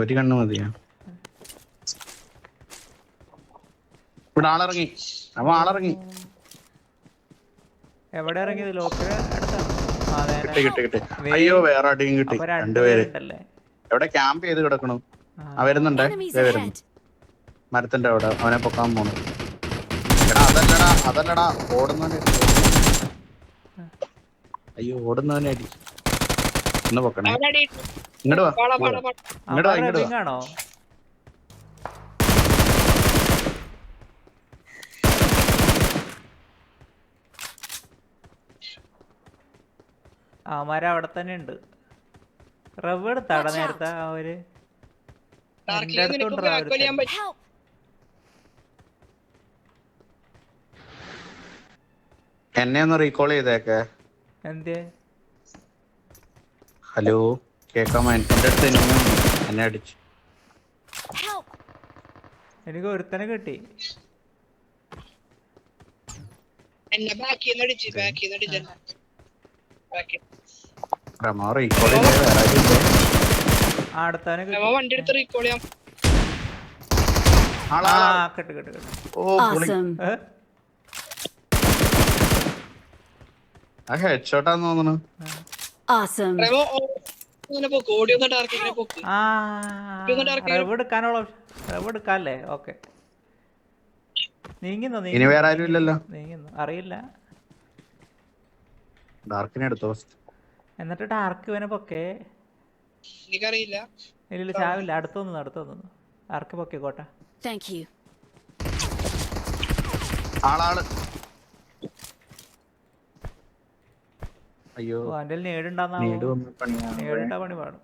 ഒരു കണ്ണ് മതിയാ? ഇവിടെ ആളിറങ്ങി. അപ്പൊ ആളിറങ്ങി. എവിടെ ഇറങ്ങിയത്? അതെ, കിട്ടി കിട്ടി കിട്ടി. അയ്യോ വേറെ അടിയും കിട്ടി. രണ്ടുപേര്. എവിടെ ക്യാമ്പ് ചെയ്ത് കിടക്കണു? ആ, വരുന്നുണ്ടേ? വരുന്നു. മരത്തിന്റെ അവിടെ. അവനെ പൊക്കാൻ പോണു. എടാ അതല്ലടാ അതല്ലടാ. ഓടുന്നവനെ അടി. അയ്യോ ഓടുന്നവനെ അടി. ഒന്ന് പൊക്കണേ. ഇങ്ങോട്ട് വാ. പാടാ ഇങ്ങോട്ട് പാടാ. വാ. ഇങ്ങോട്ട് വാ. ആണോ അവന്മാര് അവിടെ തന്നെ ഉണ്ട്. റവ് എടുത്താട നേരത്തെ പറ്റും Help! എന്നെ ഒന്ന് റീകോൾ ചെയ്തേക്കെ. എന്തേ? ഹലോ അടുത്ത് എന്നെ. അടിച്ചു. എനിക്ക് ഒരുത്തനെ കിട്ടി. എന്നെ ബാക്കി റമോ റീകോൾ കിട്ടി. വണ്ടി എടുത്ത് റീകോൾ ചെയ്യാം. ആ കട്ട് കട്ട് കിട്ടി. കിട്ടി ഓ പുളി Awesome. ഏ? ആ ഹെഡ് ഷോട്ടാന്ന് തോന്നുന്നു. Awesome. ആ ഇതൊന്ന് dark ചെയ്യണം. റവ് എടുക്കാനുള്ള റവ് എടുക്കാല്ലേ? ഓക്കെ. നീങ്ങുന്നു ഇനി വേറെ ആരും ഇല്ലല്ലോ. നീങ്ങുന്നു? അറിയില്ല. ഡാർക്കിനെ എടുത്തോ? എന്നിട്ട് ഡാർക്ക് ഇവനെ പൊക്കെ. എനിക്കറിയില്ല. ഇല്ല ചാവില്ല. അടുത്തൊന്നും അടുത്തൊന്നു ആർക്ക് പൊക്കെ കോട്ട. Thank you. ആളാൾ. അയ്യോ. അവന്റെ നേടുണ്ടാന്നാവോ? നീട് വന്ന് പണി പാടും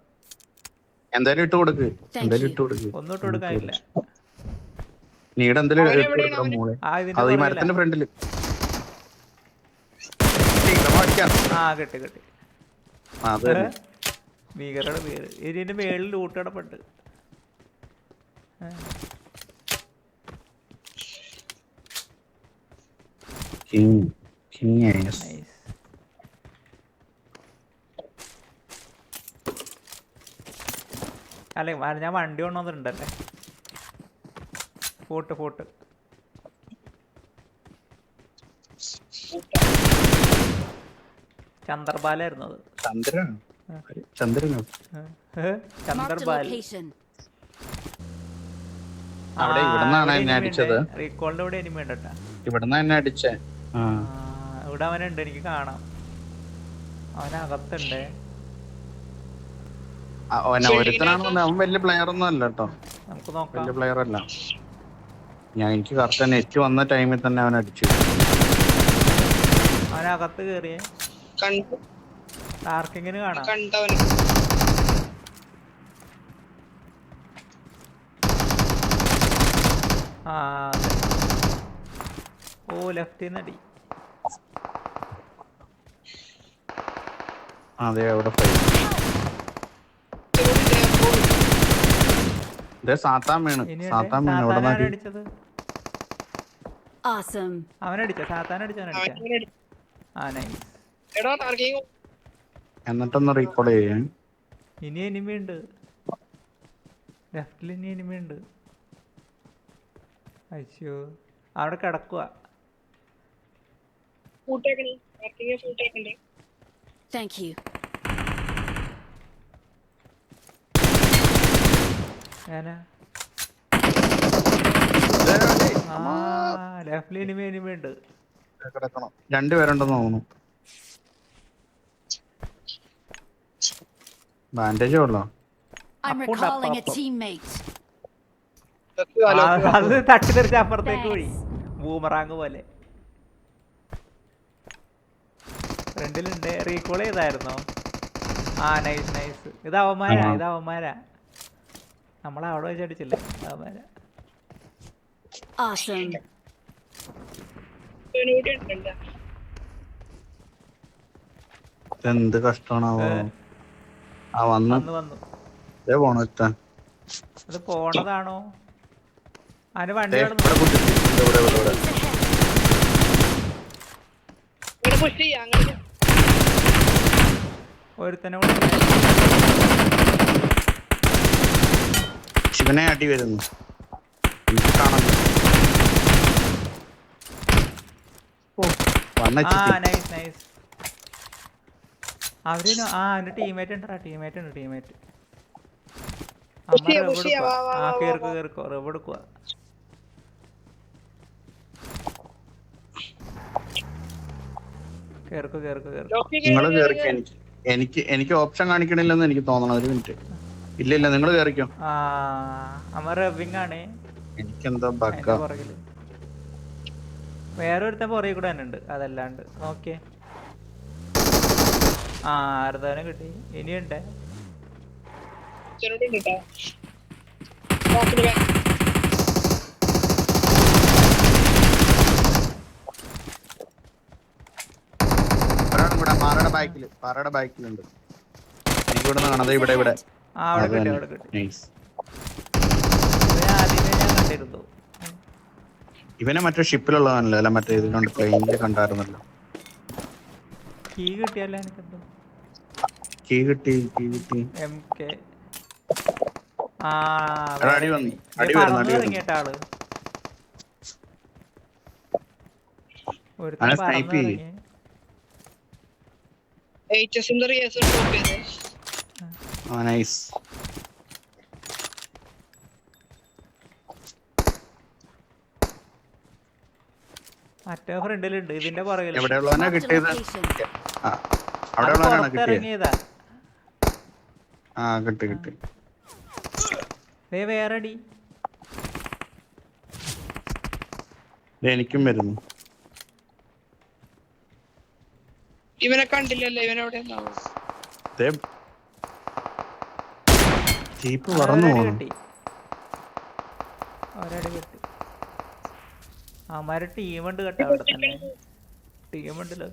എന്തായാലും ഇട്ട് കൊടുക്ക്. എന്തായാലും ഇട്ട് കൊടുക്ക്. ഒന്നും ഇട്ട് കൊടുക്കാനില്ല. നീട് എന്തായാലും ഇട്ട് കൊടുക്കണം മോളെ. ആ ഇതിന്റെ അത് ഈ മരത്തിന്റെ ഫ്രണ്ടിൽ. ആ കിട്ടി കിട്ടി. ഭീകരയുടെ പേര്. ഇതിന്റെ മേളിൽ ലൂട്ടടപ്പെട്ട് King. King yes. നൈസ് അല്ലെ ഞാൻ വണ്ടി കൊണ്ടുവന്നിട്ടുണ്ടല്ലേ? Fought fought. ചന്ദ്രബാലായിരുന്നു അത്. ചന്ദ്രനാണ് ചന്ദ്രനോ? ചന്ദ്രബാൽ. അവിടെ ഇവിടുന്നാണ് എന്നെ അടിച്ചത്. റീകോളിന്റെ ഇവിടെ എനിമ ഉണ്ട് ഇവിടുന്ന് എന്നെ അടിച്ചേ? ഇവിടെ അവനുണ്ട് എനിക്ക് കാണാം. അവനകത്തുണ്ട്. അവനെ അവൻ വലിയ പ്ലെയർ ഒന്നും അല്ല കേട്ടോ നമുക്ക് നോക്കാം. വലിയ പ്ലെയർ അല്ല. ഞാൻ എനിക്ക് കറക്റ്റ് നെറ്റ് വന്ന ടൈമിൽ തന്നെ അവൻ അടിച്ചു. അവനകത്ത് കേറിയേ. കണ്ടു. ടാർക്കിങ്ങിന് കാണാം. ഓ ലെഫ്റ്റിൽ നിന്ന് അടി. അതെ അവിടെ fight. ദേ സാത്താൻ വീണ്. സാത്താൻ വീണ്. Awesome. അവനടിച്ച? സാത്താൻ അടിച്ച ആ നൈസ് എടാ ഡാർക്കിങ് എന്നിട്ടൊന്ന് റീകോൾ ചെയ്യാൻ ഇനി എനിമയുണ്ട് ലെഫ്റ്റിൽ ഇനി എനിമയുണ്ട് അയ്യോ. അവിടെ കിടക്കുക താങ്ക് ഡാർക്കിങ് ഫൂട്ടേക്കണ്ടേ Thank you. ഞാനാ ആ ലെഫ്റ്റിൽ എനിമ എനിമയുണ്ട് കിടക്കണം. രണ്ടുപേരുണ്ടെന്ന് തോന്നുന്നു. ബാൻഡേജ് ഉള്ളോ? അത് തട്ടി തെറിച്ച അപ്പുറത്തേക്ക് പോയി. ബൂമറാങ് പോലെ. ഫ്രണ്ടിലുണ്ട് റീകോൾ ചെയ്തായിരുന്നോ? ആ നൈസ് നൈസ് ഇത് അവന്മാരാ ഇത് അവന്മാരാ. നമ്മളവിടെ വെച്ച് അടിച്ചില്ലേ? കൂടി എന്ത് കഷ്ടമാണാവോ? ആ വന്നു. വന്നു ദേ പോണു അത് പോണതാണോ? അതിന് വണ്ടി ഒരുത്തനെ കിടന്നു ഇവിടെ കുത്തിട്ട്. ദേ ഇവിടെ, ഇവിടെ, ഇവിടെ. ഇവിടെ പുഷ് ചെയ്യാം അങ്ങനെ ഒരുത്തനെ കൂടെ ശിവനെ അടി വരുന്നു. എനിക്ക് കാണുന്നു ആ അവർ ആ അവന്റെ ടീമേറ്റ് ഉണ്ടാ ടീമേറ്റ് ഉണ്ട് ടീമേറ്റ് റിവ് എടുക്കുക എനിക്ക് എനിക്ക് ഓപ്ഷൻ കാണിക്കണില്ലെന്ന് എനിക്ക് തോന്നണം. ഒരു മിനിറ്റ് ഇല്ല ഇല്ല നിങ്ങൾ കേറിക്കോ. അമ്മ ആണ് എനിക്കെന്തോ ബക്ക പുറകിൽ. വേറെ ഒരുത്തൻ പുറകെ കൂടെ തന്നെ ഉണ്ട് അതല്ലാണ്ട്. ഓക്കെ ആ അർദ്ധവനെ കിട്ടി. ഇനിയുണ്ട്. കേട്ടോ. ബാക്കിൽ പാറയുടെ ബാക്കിൽ പാറയുടെ ബാക്കിലുണ്ട് എനിക്ക് ഇവിടെ നിന്ന് കാണാതെ ഇവിടെ ഇവിടെ. അവിടെ അത് കിട്ടി അവിടെ കിട്ടി Nice. ഇവനെ ആദ്യമേ ഞാൻ കണ്ടിരുന്നു ഇവനെ മറ്റേ ഷിപ്പിലുള്ളതാണല്ലോ അല്ല മറ്റേ ഇതിലുണ്ട് പ്ലെയിനിൽ കണ്ടായിരുന്നല്ലോ കീ കിട്ടിയല്ലോ എനിക്കെന്തോ കീ കിട്ടി കീ കിട്ടി എം കെ ആ അടി വന്നു. അടി വരുന്നു, അടി വരുന്നു. ആൾ ഒരുത്തൻ snipe ചെയ്യ്. ഇറങ്ങി. HS ആ നൈസ് മറ്റേ ഫ്രണ്ടിലുണ്ട് ഇതിന്റെ പുറകിൽ എവിടെയുള്ളവനാ Marked കിട്ടിയത്? ആ കിട്ടിയത്? ആ കിട്ടി കിട്ടി. ദേ വേറെ അടി എനിക്കും വരുന്നു. ഇവനെ കണ്ടില്ലല്ലോ ദേ ജീപ്പ് പറന്നു കിട്ടി. ഒരടി കിട്ടി. അവന്മാരെ ടീമുണ്ട് കേട്ടോ അവിടെ തന്നെ. ടീമുണ്ടല്ലോ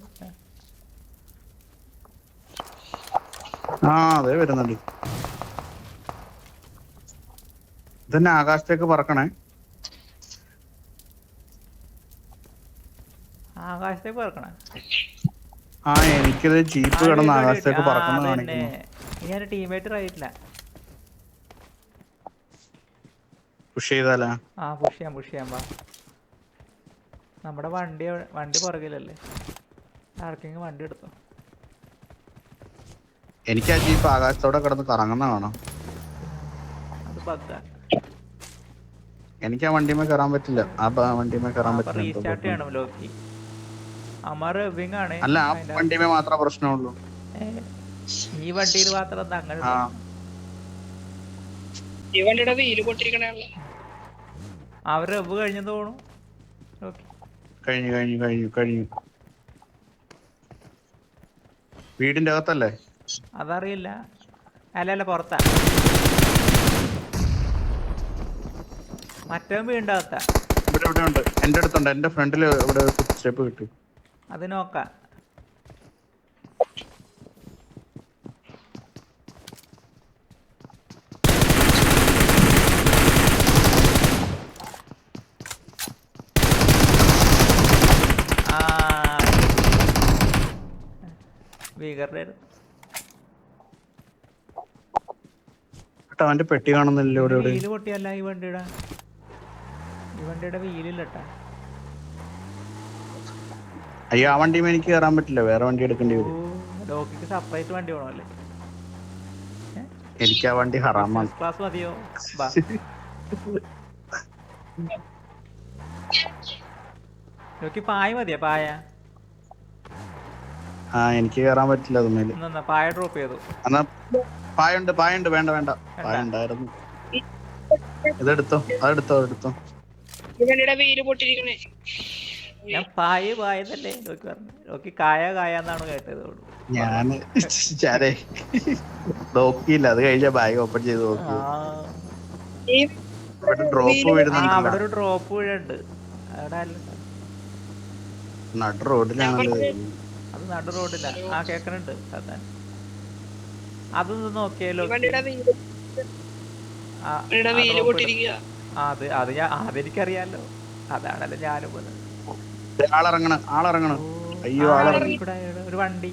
ആ അതെ വരുന്നുണ്ട്. ഇതന്നെ ആകാശത്തേക്ക് പറക്കണേ. ആകാശത്തേക്ക് പറക്കണേ. ആ എനിക്കത് ജീപ്പ് കിടന്ന് ആകാശത്തേക്ക് പറക്കുന്ന കാണിക്കുന്നു. ഞാൻ ടീമേറ്റ് റൈറ്റില്ല പുഷ് ചെയ്താലാ? ആ പുഷ് ചെയ്യാം പുഷ് ചെയ്യാം വാ. നമ്മുടെ വണ്ടി വണ്ടി പുറകിലല്ലേ? ആർക്കെങ്കിലും വണ്ടി എടുത്തോ? എനിക്ക് ആ ജീപ്പ് ആകാശത്തോടെ കിടന്ന് കറങ്ങുന്ന കാണാം. അത് പത്താ എനിക്ക് ആ വണ്ടിമേ കയറാൻ പറ്റില്ല. ആ വണ്ടിമേ കയറാൻ പറ്റില്ല. ഈ റീസ്റ്റാർട്ട് ആണ് ലോക്കി. അമർ വിങ് ആണ്. അല്ല ആ വണ്ടിമേ മാത്രമേ പ്രശ്നമുള്ളൂ. ഈ വണ്ടിയിൽ മാത്രം തങ്ങൾ അങ്ങനെ ആ. ഈ വണ്ടിയുടെ വീൽ പൊട്ടിരിക്കണേ റബ്ബ് കഴിഞ്ഞെന്ന് തോന്നുന്നു. ഓക്കെ കഴിഞ്ഞു കഴിഞ്ഞു കഴിഞ്ഞു കഴിഞ്ഞു. വീടിന്റെ അകത്തല്ലേ? അതറിയില്ല. അല്ല അല്ല പുറത്താ. മറ്റേ വീടിന്റെ ഇവിടെ ഇവിടെ ഉണ്ട്. എന്റെ അടുത്തുണ്ട്. എന്റെ ഫ്രണ്ടിൽ ഇവിടെ സ്റ്റെപ്പ് കിട്ടി. അത് നോക്കാം. കേട്ടോ അവന്റെ പെട്ടി കാണുന്നില്ല ഇവിടെ വീൽ പൊട്ടിയല്ല ഈ വണ്ടിയുടെ. ഈ വണ്ടിയുടെ വീലില്ലട്ടാ അയ്യോ ആ വണ്ടിയും എനിക്ക് കയറാൻ പറ്റില്ല. വേറെ വണ്ടി എടുക്കേണ്ടി വരും. ലോക്കിക്ക് സെപ്പറേറ്റ് വണ്ടി വേണമല്ലേ? എനിക്ക് ആ വണ്ടി ഹറാമാണ് ക്ലാസ് മതിയോ? ബാ. ലോക്കി പായ മതിയാ? പായ? ആ എനിക്ക് കേറാൻ പറ്റില്ല അതുമേൽ. പായ ഡ്രോപ്പ് ചെയ്തു. എന്നാ പായുണ്ട് പായുണ്ട് വേണ്ട വേണ്ട. പായ ഉണ്ടായിരുന്നു. ഇതെടുത്തോ അതെടുത്തോ അതെടുത്തോ. ഞാൻ പായ പായതല്ലേ നോക്കി പറഞ്ഞു. നോക്കി കായ കായ എന്നാണ് കേട്ടത്. ഞാൻ ചാരേ നോക്കിയില്ല. അത് കഴിഞ്ഞ ബാഗ് ഓപ്പൺ ചെയ്ത് നോക്കി. ഡ്രോപ്പ് അവിടെ ഒരു ഡ്രോപ്പ് വീഴുണ്ട് അവിടെ അല്ല. നട റോഡിലാണല്ലോ. അത് നടു റോഡില്ല ആ കേക്കണുണ്ട്. സാധാരണ അതൊന്ന് നോക്കിയാലോ? ആ, അത് അത് ഞാൻ അതെനിക്കറിയാലോ. അതാണല്ലോ ഞാനും പോകുന്നത് ആളിറങ്ങണം ആളിറങ്ങണം. അയ്യോ, ആളിറങ്ങി. ഒരു വണ്ടി.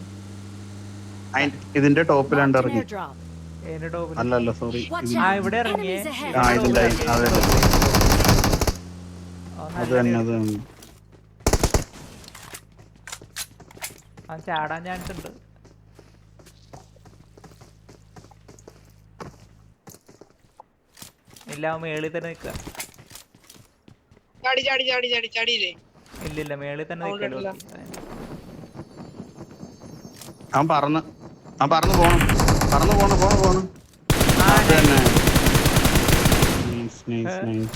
അയി- ഇതിന്റെ ടോപ്പിലാണ്ട് ഇറങ്ങി airdrop. ഏതിന്റെ ടോപ്പിൽ അല്ല അല്ല സോറി ഇവിടെ ഇറങ്ങിയേ. അതെ ഓ, അത് തന്നെ. അത് അവൻ ചാടാൻ ചാൻസ് ഉണ്ട്. ഇല്ല അവൻ മേളിൽ തന്നെ നിൽക്കുക. ചാടി ചാടി ചാടി ചാടി ചാടിയില്ലേ? ഇല്ലില്ല മേളിൽ തന്നെ നിൽക്കല്ലോ അവൻ പറന്ന് അവൻ പറന്ന് പോണം. പറന്ന് പോണം പോണം പോണം. ആ അത് തന്നെ. നൈസ് നൈസ് നൈസ്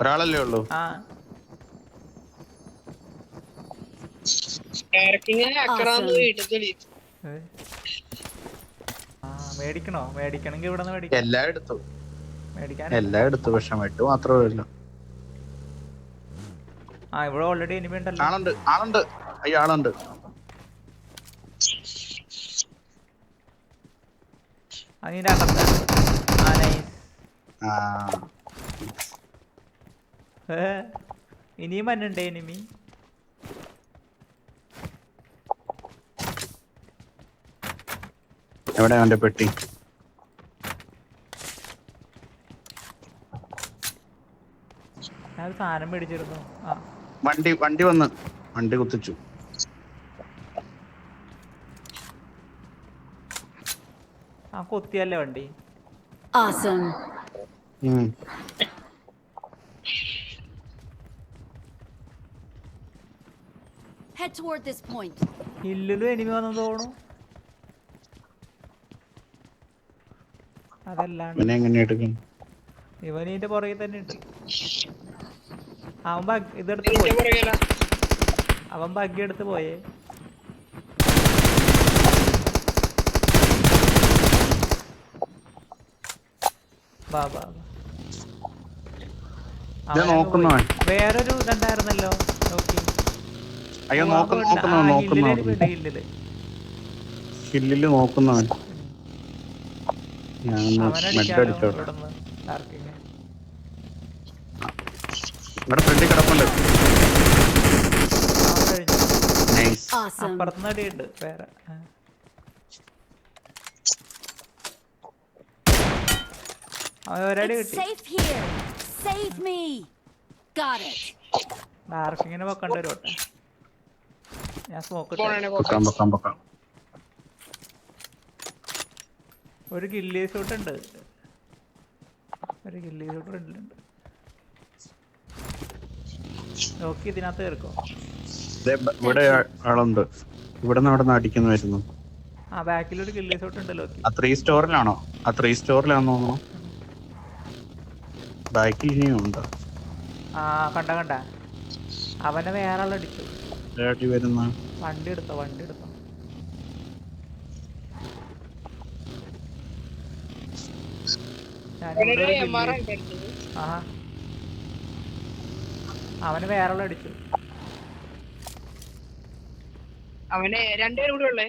ഒരാളല്ലേ ഉള്ളൂ? മേടിക്കണോ? മേടിക്കണമെങ്കിൽ ഇവിടെ മേടിക്കാം. എല്ലാം എടുത്തു. എല്ലാം എടുത്തു. പക്ഷെ വെട്ട് മാത്രമേ ഉള്ളൂ. ആ ഇവിടെ ഓൾറെഡി എനിമി ഉണ്ടല്ലോ. ആളുണ്ട് ആളുണ്ട്. അയ്യോ ആളുണ്ട്. അതിന്റെ അകത്ത് ആ നൈസ് ആ. ഇനിയും മണ്ണുണ്ടേ എനിമി എവിടെ അവന്റെ പെട്ടി? സാധനം മേടിച്ചിരുന്നു. വണ്ടി വണ്ടി വന്ന്. വണ്ടി കുത്തിച്ചു. ആ കൊത്തിയല്ലേ വണ്ടി. Head toward this point. ഹില്ലിലും എനിമി വന്നു തോന്നുന്നു. അതല്ലാണ്ട്. ഇവനെ എങ്ങനെ എടുക്കും? ഇവൻ ഇതിന്റെ തന്നെ ഉണ്ട് അവൻ ബഗ് ഇതെടുത്ത് പോയി. അവൻ ബഗ്ഗി എടുത്ത് പോയേ. ബാ ബാ ബാ. ഇത് അവനങ്ങ് നോക്കുന്നവൻ. പോയി. വേറൊരു ഇതുണ്ടായിരുന്നല്ലോ. നോക്കി. അയ്യോ നോക്കുന്നു നോക്കുന്നു നോക്കുന്നു ഹില്ലിൽ നോക്കുന്നവൻ. ഹില്ലിൽ. ഹില്ലിൽ നോക്കുന്നവൻ. ഇവിടെ ഫ്രണ്ടിൽ കിടപ്പുണ്ട് അവൻ കഴിഞ്ഞു നൈസ് Awesome. അപ്പുറത്തുനിന്ന് അടിയുണ്ട് വേറെ ആ. അവൻ ഒരടി കിട്ടി safe here. Save me. Got it. ഡാർക്കിങ്ങനെ വെക്കണ്ട ഒരു ഞാൻ സ്മോക്ക് പൊക്കാം പൊക്കാം പൊക്കാം ഒരു കില്ലി സൂട്ട് ഉണ്ട് ഒരു കില്ലി സൂട്ട് ഫ്രണ്ടിലുണ്ട് നോക്കി ഇതിനകത്ത് കയറിക്കോ. ദേ ഇവിടെ ആളുണ്ട്. ഇവിടെ നിന്ന് അവിടെ അടിക്കുന്നു വരുന്നു ആ ബാക്കിൽ ഒരു കില്ലി സൂട്ട് ഉണ്ട് ലോക്കി. ആ ത്രീ സ്റ്റോറിലാണോ ആ ത്രീ സ്റ്റോറിലാണെന്ന് തോന്നുന്നു. ബാക്കിൽ ഇനിയും ഉണ്ട്. ആ കണ്ട കണ്ട. അവനെ വേറെ ആളടിച്ചു. വണ്ടി എടുത്തോ വണ്ടി എടുത്തോ. അവന് വേറെ അടിച്ചു. അവന് രണ്ടുപേരും കൂടെ ഉള്ളേ?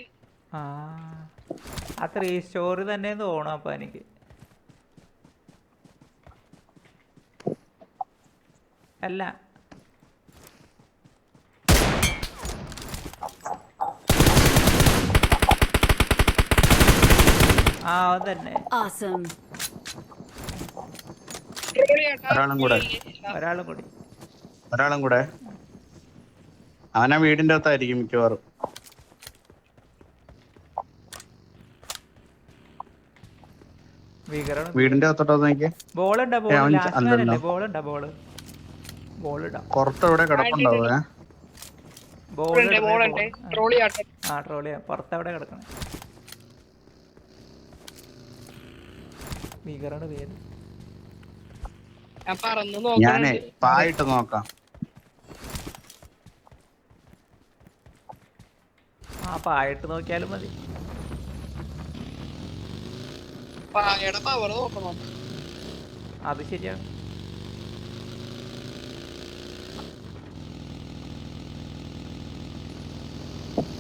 ആ ആ ത്രീ സ്റ്റോറി തന്നെ തോന്നും അപ്പൊ എനിക്ക്. അല്ല. ആ അത് തന്നെ. ഒരാളും കൂടെ. ഒരാളും കൂടി. ഒരാളും കൂടെ. അവനാ വീടിന്റെ അകത്തായിരിക്കും മിക്കവാറും. വീടിന്റെ അകത്തോട്ടോ നോക്കിയേ. ബോൾ ഉണ്ടാ ബോൾ അവൻ ച- ലാസ്റ്റ് അല്ലല്ലോ. അല്ലേ? ബോൾ ഉണ്ടാ ബോൾ ബോൾ ഇടാം. പുറത്ത് എവിടെ കിടപ്പുണ്ടാവേ ബോൾ മോളുണ്ട് ട്രോളി ആ ട്രോളി പുറത്തവിടെ കിടക്കണേ? ഭീകരയുടെ പേര്. ഞാൻ പറന്ന് ഞാനേ പായിട്ട് നോക്കാം. ആ പായിട്ട് നോക്കിയാലും മതി. പായയുടെ പവർ നോക്കണം. അത് ശരിയാണ്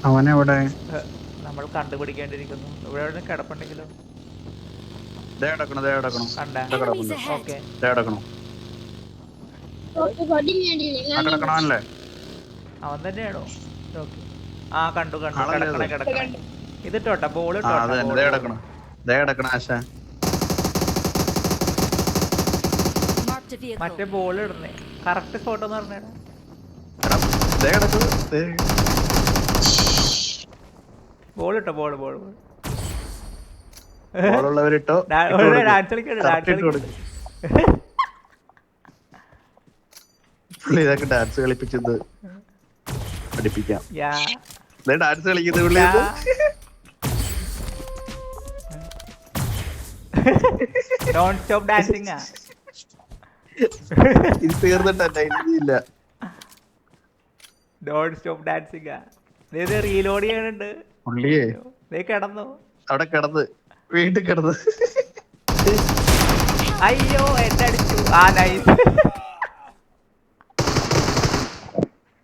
അവനെവിടെ? ഹ്, നമ്മൾ കണ്ടുപിടിക്കേണ്ടിയിരിക്കുന്നു. ഇവിടെ എവിടെ കിടപ്പുണ്ടെങ്കിലോ? ദേ കിടക്കണം ദേ കിടക്കണം. കണ്ട. ദേ Enemies ahead. ദേ കിടക്കണം. ആ കിടക്കണമല്ലേ അവൻ തന്നെയാണോ? ഓക്കെ. ആ കണ്ടു കണ്ടു. കിടക്കണ കിടക്കണ? കിടക്കണേ. ഇതിട്ടോട്ടെ ബോൾ Marked മറ്റേ ബോൾ ഇടണേ കറക്റ്റ് ഫോട്ടോ എന്ന് പറഞ്ഞേടാ. ദേ കിടക്കുന്നു ദേ. ബോൾ ഇട്ടോ ബോൾ ബോൾ ബോൾ ഡാൻസ് കളിക്കണ്ട, ഡാൻസ് കൊടുക്ക്. പുള്ളി ഇതൊക്കെ ഡാൻസ് കളിപ്പിച്ചത് പഠിപ്പിക്കാം. ഡാൻസ് കളിക്കുന്നത് പുള്ളി. സ്റ്റോപ്പ് ഡാൻസിങ് ഇത് തീർന്നിട്ടല്ല സ്റ്റോപ്പ് ഡാൻസിങ് ഇത് റീലോഡ് ചെയ്യാനുണ്ട് പുള്ളിയെ. നീ കിടന്നു. അവിടെ കിടന്ന്. വീണ്ടും കിടന്ന്. അയ്യോ എന്നെ അടിച്ചു. ആ nice